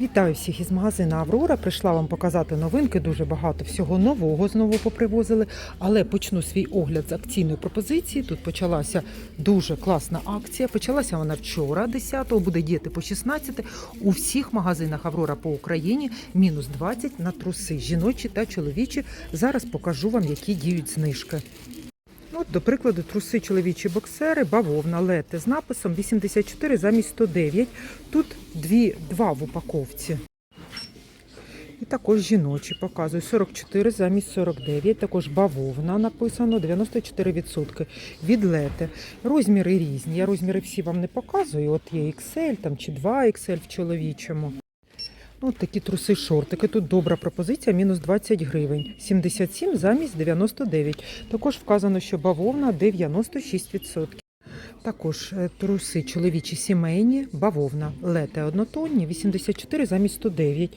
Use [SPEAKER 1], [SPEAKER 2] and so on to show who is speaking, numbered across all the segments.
[SPEAKER 1] Вітаю всіх із магазину Аврора. Прийшла вам показати новинки. Дуже багато всього нового знову попривозили. Але почну свій огляд з акційної пропозиції. Тут почалася дуже класна акція. Почалася вона вчора, 10-го, буде діяти по 16 У всіх магазинах Аврора по Україні мінус 20 на труси жіночі та чоловічі. Зараз покажу вам, які діють знижки. От, до прикладу, труси чоловічі боксери, бавовна, лети з написом 84 замість 109. Тут дві, два в упаковці. І також жіночі показую 44 замість 49. Також бавовна написано 94% від лети. Розміри різні. Я розміри всі вам не показую. От є XL там, чи 2XL в чоловічому. Ну, такі труси шортики. Тут добра пропозиція, мінус 20 гривень. 77 замість 99. Також вказано, що бавовна 96%. Також е, труси чоловічі сімейні, бавовна, лете однотонні, 84 замість 109.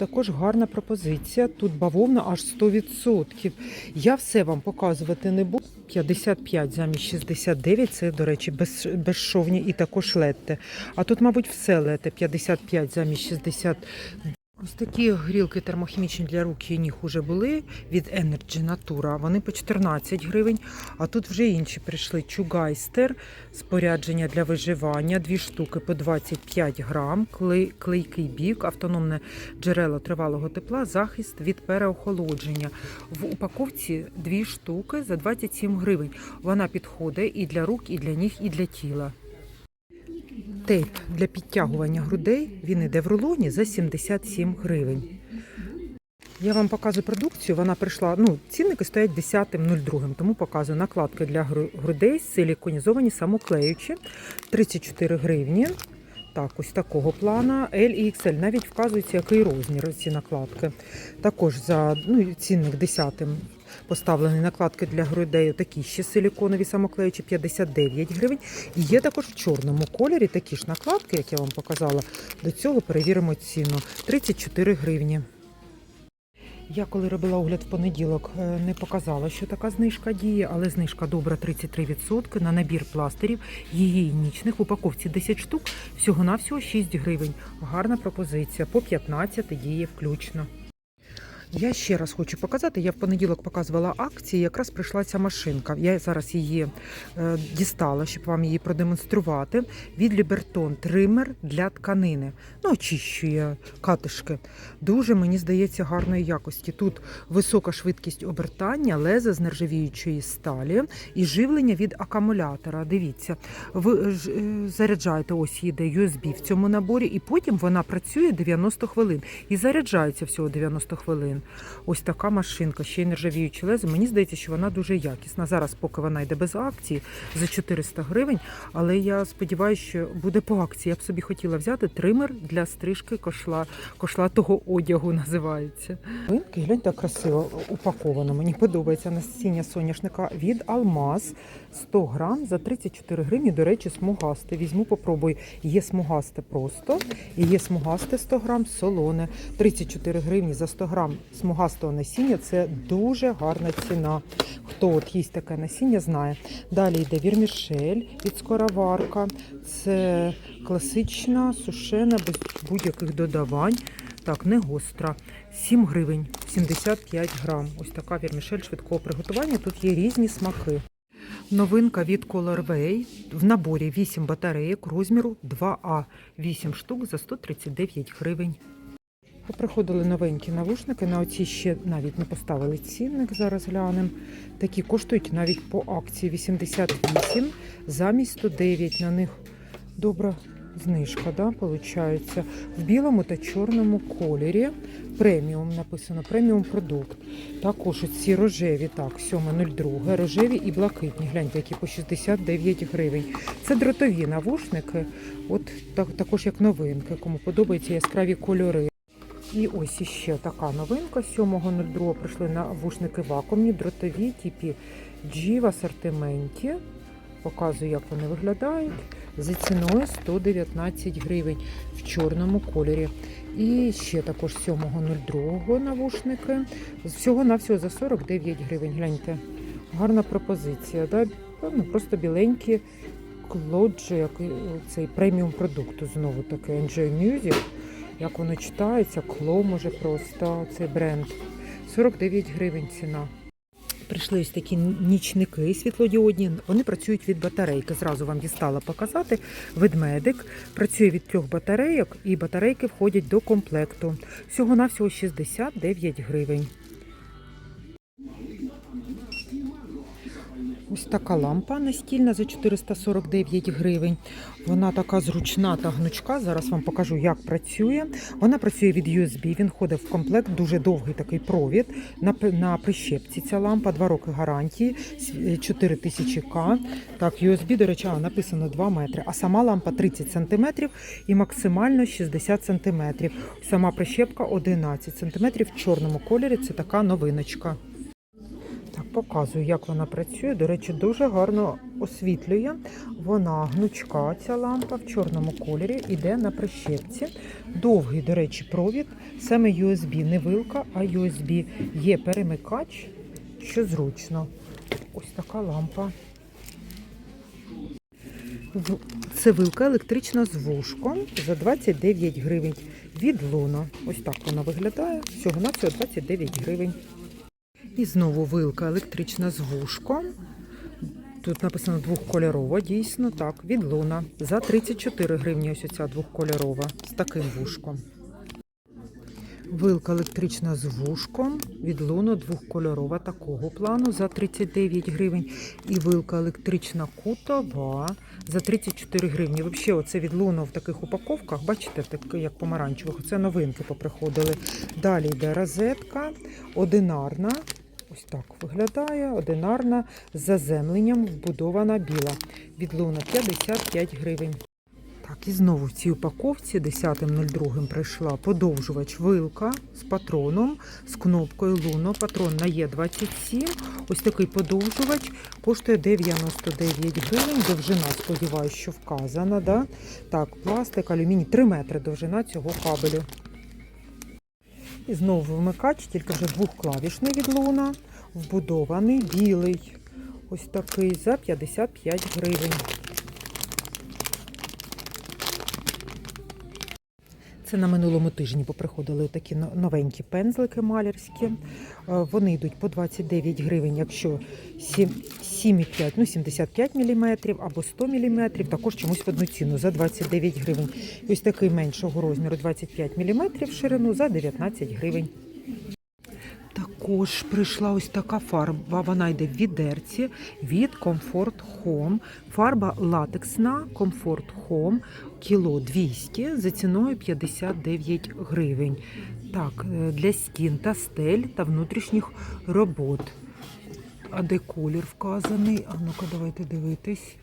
[SPEAKER 1] Також гарна пропозиція. Тут бавовна аж 100%. Я все вам показувати не буду. 55 замість 69, це, до речі, без, безшовні і також летте. А тут, мабуть, все лете 55 замість 60. Ось такі грілки термохімічні для рук і ніг уже були від Energy Natura. Вони по 14 гривень. А тут вже інші прийшли. Чугайстер, спорядження для виживання, дві штуки по 25 грам, клей, клейкий бік, автономне джерело тривалого тепла, захист від переохолодження. В упаковці дві штуки за 27 гривень. Вона підходить і для рук, і для ніг, і для тіла. Тейп для підтягування грудей він іде в рулоні за 77 гривень. Я вам показую продукцію. Вона прийшла. Ну, цінники стоять 10.02, тому показую накладки для грудей силіконізовані самоклеючі 34 гривні. Так, ось такого плана L і XL. Навіть вказується, який розмір ці накладки. Також за ну, цінник 10 поставлені накладки для грудей. Такі ще силіконові самоклеючі 59 гривень. І є також в чорному кольорі такі ж накладки, як я вам показала. До цього перевіримо ціну 34 гривні. Я коли робила огляд в понеділок, е, не показала, що така знижка діє, але знижка добра 33% на набір пластирів гігієнічних в упаковці 10 штук, всього-навсього 6 гривень. Гарна пропозиція, по 15 діє включно. Я ще раз хочу показати. Я в понеділок показувала акції. Якраз прийшла ця машинка. Я зараз її е, дістала, щоб вам її продемонструвати. Від Лібертон тример для тканини. Ну, очищує катишки. Дуже мені здається гарної якості. Тут висока швидкість обертання, леза з нержавіючої сталі і живлення від акумулятора. Дивіться, ви ж, е, заряджаєте ось їде USB в цьому наборі, і потім вона працює 90 хвилин і заряджається всього 90 хвилин. Ось така машинка, ще й нержавіюче лезо. Мені здається, що вона дуже якісна. Зараз, поки вона йде без акції, за 400 гривень. Але я сподіваюся, що буде по акції. Я б собі хотіла взяти тример для стрижки кошла, кошлатого одягу називається. Винки, глянь, так красиво упаковано. Мені подобається насіння соняшника від Алмаз 100 грам за 34 гривні. До речі, смугасте. Візьму, попробую. Є смугасте просто і є смугасте 100 грам солоне. 34 гривні за 100 грам смугастого насіння. Це дуже гарна ціна. Хто от їсть таке насіння, знає. Далі йде вірмішель від скороварка. Це класична, сушена, без будь-яких додавань. Так, не гостра. 7 гривень, 75 грам. Ось така вірмішель швидкого приготування. Тут є різні смаки. Новинка від Colorway. В наборі 8 батарейок розміру 2А. 8 штук за 139 гривень. Приходили новенькі навушники. На оці ще навіть не поставили цінник. Зараз глянемо. Такі коштують навіть по акції 88 замість 109. На них добра знижка, да, виходить. В білому та чорному кольорі. Преміум написано, преміум продукт. Також ці рожеві, так, 7.02, рожеві і блакитні. Гляньте, які по 69 гривень. Це дротові навушники, от так, також як новинки, кому подобаються яскраві кольори. І ось іще така новинка. 7.02 прийшли навушники вакуумні, дротові, типі G в асортименті. Показую, як вони виглядають. За ціною 119 гривень в чорному кольорі. І ще також 7.02 навушники. Всього на всього за 49 гривень. Гляньте, гарна пропозиція. Да? Ну, просто біленькі клоджі, як цей преміум продукту знову таки Enjoy Music. Як воно читається, кло може просто цей бренд. 49 гривень ціна. Прийшли ось такі нічники світлодіодні. Вони працюють від батарейки. Зразу вам дістала показати. Ведмедик працює від трьох батарейок, і батарейки входять до комплекту. Всього навсього 69 гривень. Ось така лампа настільна за 449 гривень. Вона така зручна та гнучка. Зараз вам покажу, як працює. Вона працює від USB. Він входить в комплект, дуже довгий такий провід. На, на прищепці ця лампа, 2 роки гарантії, 4000 К. Так, USB, до речі, написано 2 метри. А сама лампа 30 см і максимально 60 см. Сама прищепка 11 см в чорному кольорі. Це така новиночка. Показую, як вона працює. До речі, дуже гарно освітлює. Вона гнучка, ця лампа в чорному кольорі, іде на прищепці. Довгий, до речі, провід. Саме USB, не вилка, а USB. Є перемикач, що зручно. Ось така лампа. Це вилка електрична з вушком за 29 гривень від Луна. Ось так вона виглядає. Всього на всього 29 гривень. І знову вилка електрична з вушком. Тут написано двохкольорова, дійсно так, від Луна. За 34 гривні ось оця двохкольорова з таким вушком. Вилка електрична з вушком від Луна двохкольорова такого плану за 39 гривень. І вилка електрична кутова за 34 гривні. Взагалі, оце від Луна в таких упаковках, бачите, таке, як помаранчевих. Це новинки поприходили. Далі йде розетка, одинарна. Ось так виглядає. Одинарна з заземленням вбудована біла. Відлуна 55 гривень. Так, і знову в цій упаковці 10.02 прийшла подовжувач вилка з патроном, з кнопкою Луно. Патрон на Е27. Ось такий подовжувач коштує 99 гривень. Довжина, сподіваюся, що вказана. Да? Так, пластик, алюміній, 3 метри довжина цього кабелю. І знову вмикач, тільки вже двохклавішний від Луна, вбудований, білий. Ось такий за 55 гривень. Це на минулому тижні поприходили такі но- новенькі пензлики малярські. Е, Вони йдуть по 29 гривень, якщо 7,5, ну 75 мм або 100 мм, також чомусь в одну ціну за 29 гривень. Ось такий меншого розміру 25 мм в ширину за 19 гривень. Також прийшла ось така фарба. Вона йде в відерці від Comfort Home. Фарба латексна Comfort Home кіло 200 за ціною 59 гривень. Так, е, для стін та стель та внутрішніх робот. А де колір вказаний? А ну-ка, давайте дивитись.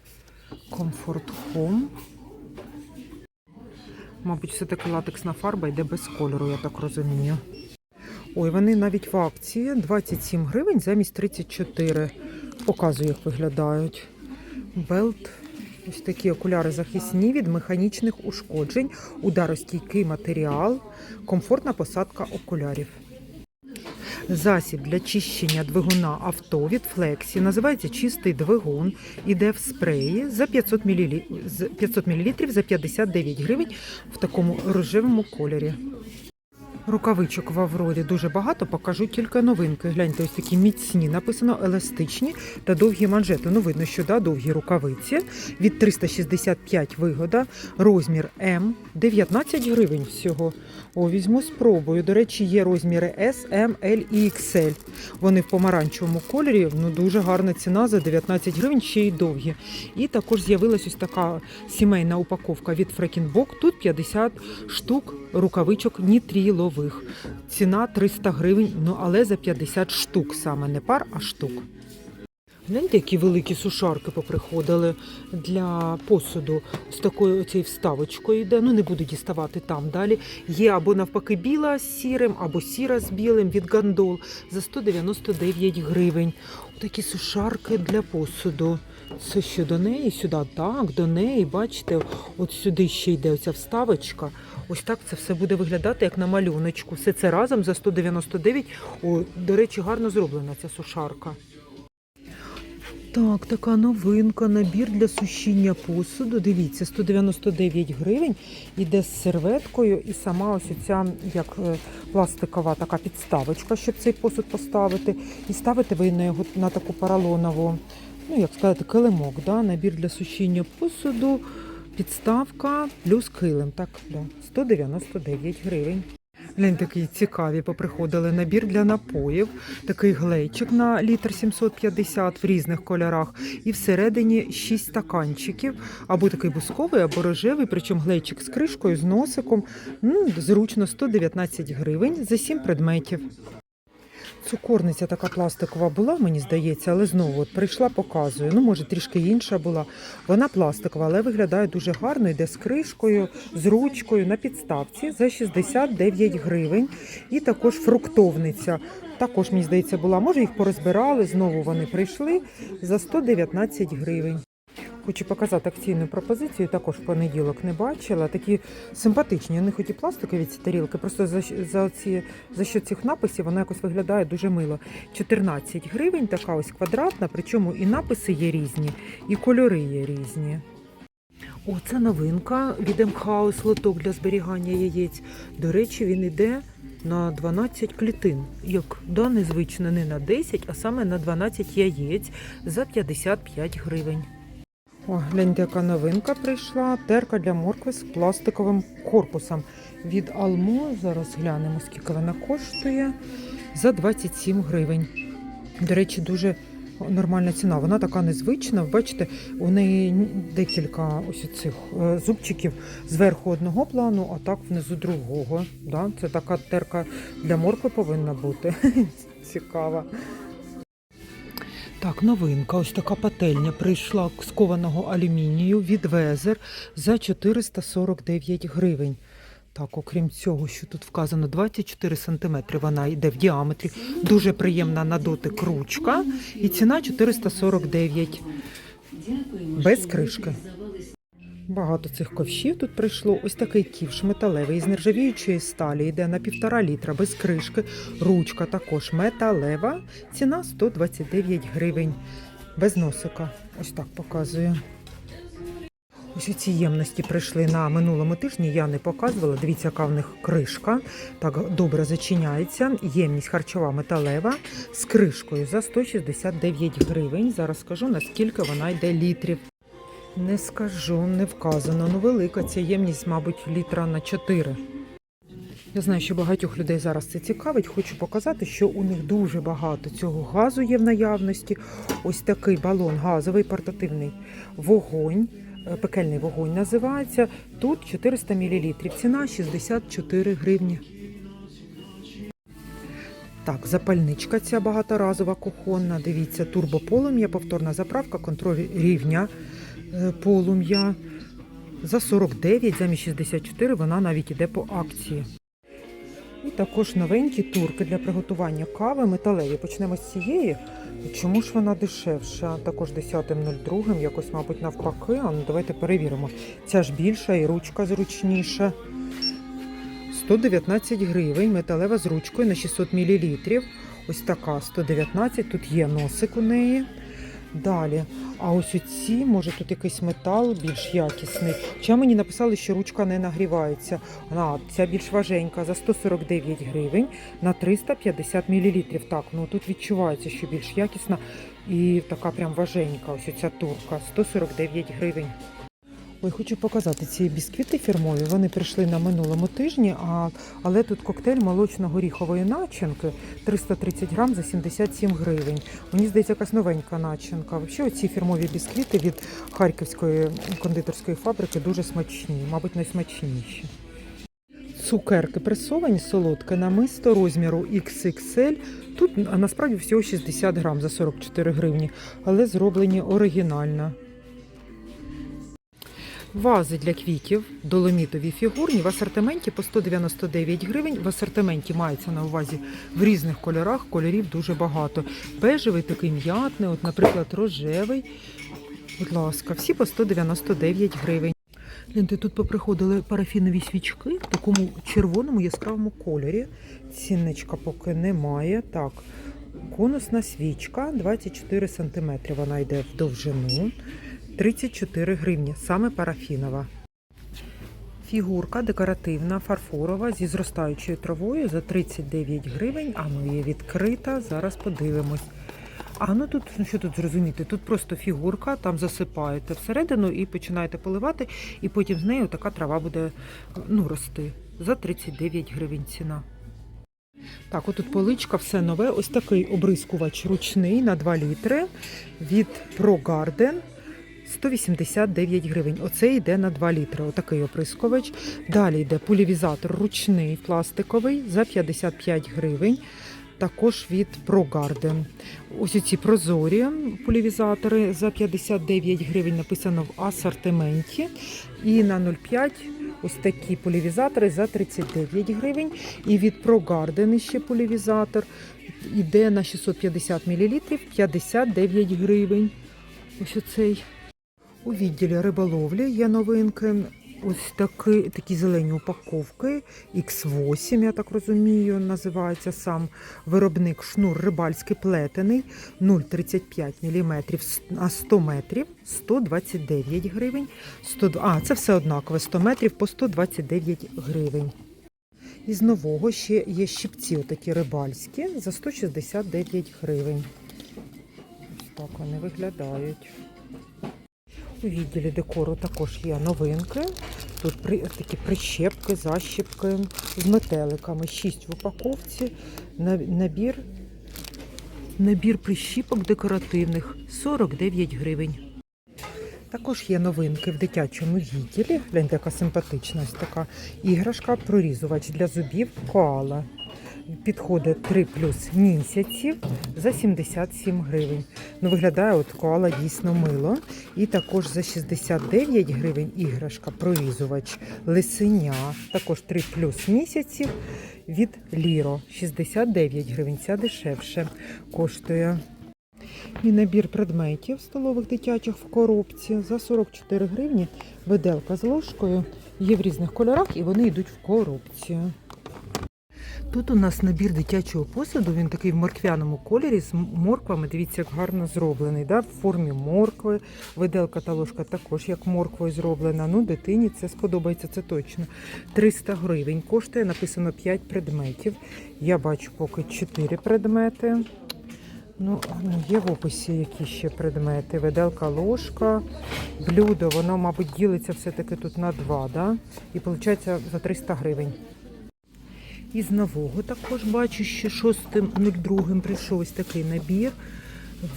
[SPEAKER 1] Comfort Home. Мабуть, все-таки латексна фарба йде без кольору, я так розумію. Ой, вони навіть в акції 27 гривень замість 34. Показую, як виглядають. Белт. Ось такі окуляри захисні від механічних ушкоджень, ударостійкий матеріал, комфортна посадка окулярів. Засіб для чищення двигуна авто від Флексі називається чистий двигун. Іде в спреї за 500 мл, 500 мл за 59 гривень в такому рожевому кольорі. Рукавичок в Аврорі дуже багато, покажу тільки новинки. Гляньте, ось такі міцні, написано еластичні та довгі манжети. Ну, видно, що да, довгі рукавиці. Від 365 вигода, розмір М, 19 гривень всього. О, візьму, спробую. До речі, є розміри S, M, L і XL. Вони в помаранчевому кольорі. Ну, дуже гарна ціна за 19 гривень, ще й довгі. І також з'явилась ось така сімейна упаковка від Фрекінбок. Тут 50 штук рукавичок нітрілових. Ціна 300 гривень, ну але за 50 штук саме не пар, а штук. Гляньте, які великі сушарки поприходили для посуду з такою оцією вставочкою йде. Ну не буду діставати там далі. Є або навпаки біла з сірим, або сіра з білим від гандол за 199 гривень. Такі сушарки для посуду. Це що до неї сюди? Так, до неї, бачите, от сюди ще йде оця вставочка. Ось так це все буде виглядати, як на малюночку. Все це разом за 199. О, до речі, гарно зроблена ця сушарка. Так, така новинка, набір для сушіння посуду. Дивіться, 199 гривень. Іде з серветкою і сама ось ця як е, пластикова така підставочка, щоб цей посуд поставити. І ставите ви на його на таку поролонову, ну як сказати, килимок. Да? Набір для сушіння посуду, підставка плюс килим. Так, да. 199 гривень. Глянь, такі цікаві поприходили набір для напоїв, такий глейчик на літр 750 в різних кольорах, і всередині 6 стаканчиків, або такий бусковий, або рожевий, причому глейчик з кришкою, з носиком. М, зручно 119 гривень за 7 предметів. Цукорниця така пластикова була, мені здається, але знову от прийшла, показую. Ну, може, трішки інша була. Вона пластикова, але виглядає дуже гарно, йде з кришкою, з ручкою на підставці за 69 гривень. І також фруктовниця. Також, мені здається, була. Може, їх порозбирали, знову вони прийшли за 119 гривень. Хочу показати акційну пропозицію, також в понеділок не бачила. Такі симпатичні. Них хоч і пластикові ці тарілки, просто за, за, ці, за що цих написів вона якось виглядає дуже мило. 14 гривень, така ось квадратна, причому і написи є різні, і кольори є різні. О, це новинка від МХАУС лоток для зберігання яєць. До речі, він іде на 12 клітин. Як да, незвично не на 10, а саме на 12 яєць за 55 гривень. О, гляньте, яка новинка прийшла. Терка для моркви з пластиковим корпусом. Від Алмо. Зараз глянемо, скільки вона коштує. За 27 гривень. До речі, дуже нормальна ціна. Вона така незвична. Бачите, у неї декілька ось цих е, зубчиків зверху одного плану, а так внизу другого. Да? Це така терка для моркви повинна бути. Цікава. Так, новинка. Ось така пательня прийшла з кованого алюмінію від Везер за 449 гривень. Так, окрім цього, що тут вказано 24 см вона йде в діаметрі. Дуже приємна на дотик ручка. І ціна 449 без кришки. Багато цих ковшів тут прийшло. Ось такий ківш металевий з нержавіючої сталі. Йде на півтора літра без кришки. Ручка також металева. Ціна 129 гривень. Без носика. Ось так показую. Ось ці ємності прийшли на минулому тижні. Я не показувала. Дивіться, яка в них кришка. Так добре зачиняється. Ємність харчова металева з кришкою за 169 гривень. Зараз скажу наскільки вона йде літрів. Не скажу, не вказано. Ну, велика ця ємність, мабуть, літра на 4. Я знаю, що багатьох людей зараз це цікавить. Хочу показати, що у них дуже багато цього газу є в наявності. Ось такий балон газовий портативний вогонь. е, Пекельний вогонь називається. Тут 400 мл. Ціна 64 гривні. Так, запальничка ця багаторазова кухонна. Дивіться, турбополум'я, повторна заправка, контроль рівня полум'я. За 49, замість 64 вона навіть іде по акції. І також новенькі турки для приготування кави металеві. Почнемо з цієї. Чому ж вона дешевша? Також 10.02, якось, мабуть, навпаки. А ну, давайте перевіримо. Ця ж більша і ручка зручніша. 119 гривень, металева з ручкою на 600 мл. Ось така 119, тут є носик у неї. Далі. А ось оці, може тут якийсь метал більш якісний. Хоча мені написали, що ручка не нагрівається. А, ця більш важенька за 149 гривень на 350 мл. Так, ну тут відчувається, що більш якісна і така прям важенька. Ось ця турка 149 гривень. Ой, хочу показати ці бісквіти фірмові. Вони прийшли на минулому тижні, а, але тут коктейль молочно-горіхової начинки 330 грам за 77 гривень. Мені здається, якась новенька начинка. Взагалі, оці фірмові бісквіти від Харківської кондитерської фабрики дуже смачні, мабуть, найсмачніші. Цукерки пресовані, солодке намисто розміру XXL. Тут насправді всього 60 грам за 44 гривні, але зроблені оригінально. Вази для квітів, доломітові фігурні в асортименті по 199 гривень. В асортименті мається на увазі в різних кольорах. Кольорів дуже багато. Бежевий такий м'ятний, от, наприклад, рожевий. Будь ласка, всі по 199 гривень. Гляньте, тут поприходили парафінові свічки в такому червоному яскравому кольорі. Цінничка поки немає. Так, Конусна свічка 24 см. Вона йде в довжину 34 гривні, саме парафінова. Фігурка декоративна, фарфорова зі зростаючою травою за 39 гривень. А ну є відкрита. Зараз подивимось. А ну тут ну що тут зрозуміти? Тут просто фігурка, там засипаєте всередину і починаєте поливати, і потім з нею така трава буде ну, рости. За 39 гривень ціна. Так, отут поличка, все нове. Ось такий обрискувач ручний на 2 літри від ProGarden. 189 гривень. Оце йде на 2 літри. Отакий оприскувач. Далі йде полівізатор ручний пластиковий за 55 гривень. Також від ProGarden. Ось ці прозорі полівізатори за 59 гривень написано в асортименті. І на 0,5 ось такі полівізатори за 39 гривень. І від ProGarden ще полівізатор іде на 650 мл 59 гривень. Ось оцей. У відділі риболовлі є новинки. Ось такі, такі зелені упаковки. X8, я так розумію, називається сам виробник шнур рибальський плетений 0,35 мм на 100 метрів 129 гривень. 100, а, це все однакове 100 метрів по 129 гривень. Із нового ще є щипці отакі рибальські за 169 гривень. Ось так вони виглядають. У відділі декору також є новинки. Тут при, такі прищепки, защіпки з метеликами. 6 в упаковці. На- Набір, набір прищіпок декоративних 49 гривень. Також є новинки в дитячому відділі. Гляньте, яка симпатична ось така іграшка, прорізувач для зубів коала. Підходить 3 плюс місяців за 77 гривень. Ну, виглядає от коала дійсно мило. І також за 69 гривень іграшка, прорізувач, лисеня. Також 3 плюс місяців від Ліро. 69 гривень. Ця дешевше коштує. І набір предметів столових дитячих в коробці за 44 гривні. Виделка з ложкою. Є в різних кольорах і вони йдуть в коробці. Тут у нас набір дитячого посуду, він такий в морквяному кольорі з морквами. Дивіться, як гарно зроблений. Да? В формі моркви. Виделка та ложка також як морквою зроблена. Ну, дитині це сподобається, це точно. 300 гривень коштує, написано 5 предметів. Я бачу поки 4 предмети. Ну, ну, є в описі які ще предмети. Виделка, ложка, блюдо, воно, мабуть, ділиться все-таки тут на два, да? І виходить за 300 гривень. Із нового також бачу, що 6.02 прийшов ось такий набір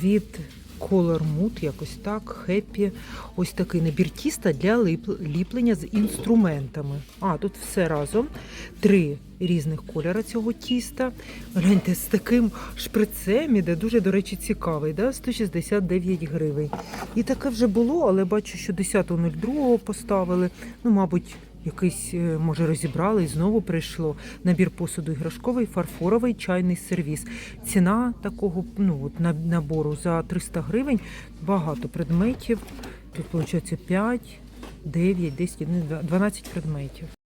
[SPEAKER 1] від Color Mood, якось так, Happy. Ось такий набір тіста для ліп- ліплення з інструментами. А, тут все разом. Три різних кольора цього тіста. Гляньте, з таким шприцем іде, дуже, до речі, цікавий, да? 169 гривень. І таке вже було, але бачу, що 10.02 поставили. Ну, мабуть, Якийсь, е, може, розібрали і знову прийшло. Набір посуду іграшковий, фарфоровий чайний сервіс. Ціна такого ну, от, набору за 300 гривень. Багато предметів. Тут, виходить, 5, 9, 10, ну, 12 предметів.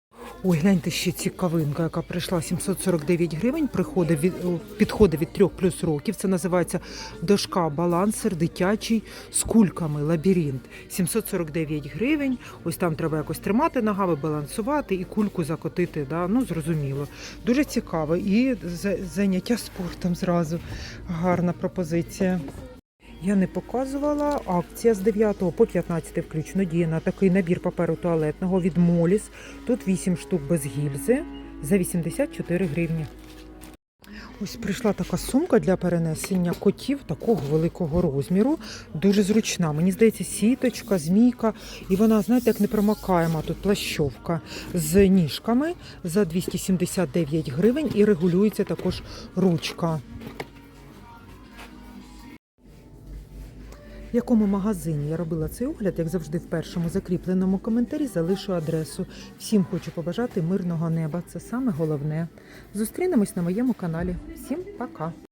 [SPEAKER 1] Ой, гляньте ще цікавинка, яка прийшла 749 гривень. Приходить від підходить від 3 плюс років. Це називається дошка балансер дитячий з кульками лабіринт. 749 гривень. Ось там треба якось тримати ногами, балансувати і кульку закотити. Да? Ну зрозуміло. Дуже цікаво. І за- заняття спортом зразу. Гарна пропозиція. Я не показувала. Акція з 9 по 15 включно діє на такий набір паперу туалетного від Моліс. Тут 8 штук без гільзи за 84 гривні. Ось прийшла така сумка для перенесення котів такого великого розміру. Дуже зручна. Мені здається, сіточка, змійка. І вона, знаєте, як не промокаєма тут плащовка з ніжками за 279 гривень і регулюється також ручка. В якому магазині я робила цей огляд, як завжди, в першому закріпленому коментарі залишу адресу. Всім хочу побажати мирного неба. Це саме головне. Зустрінемось на моєму каналі. Всім пока!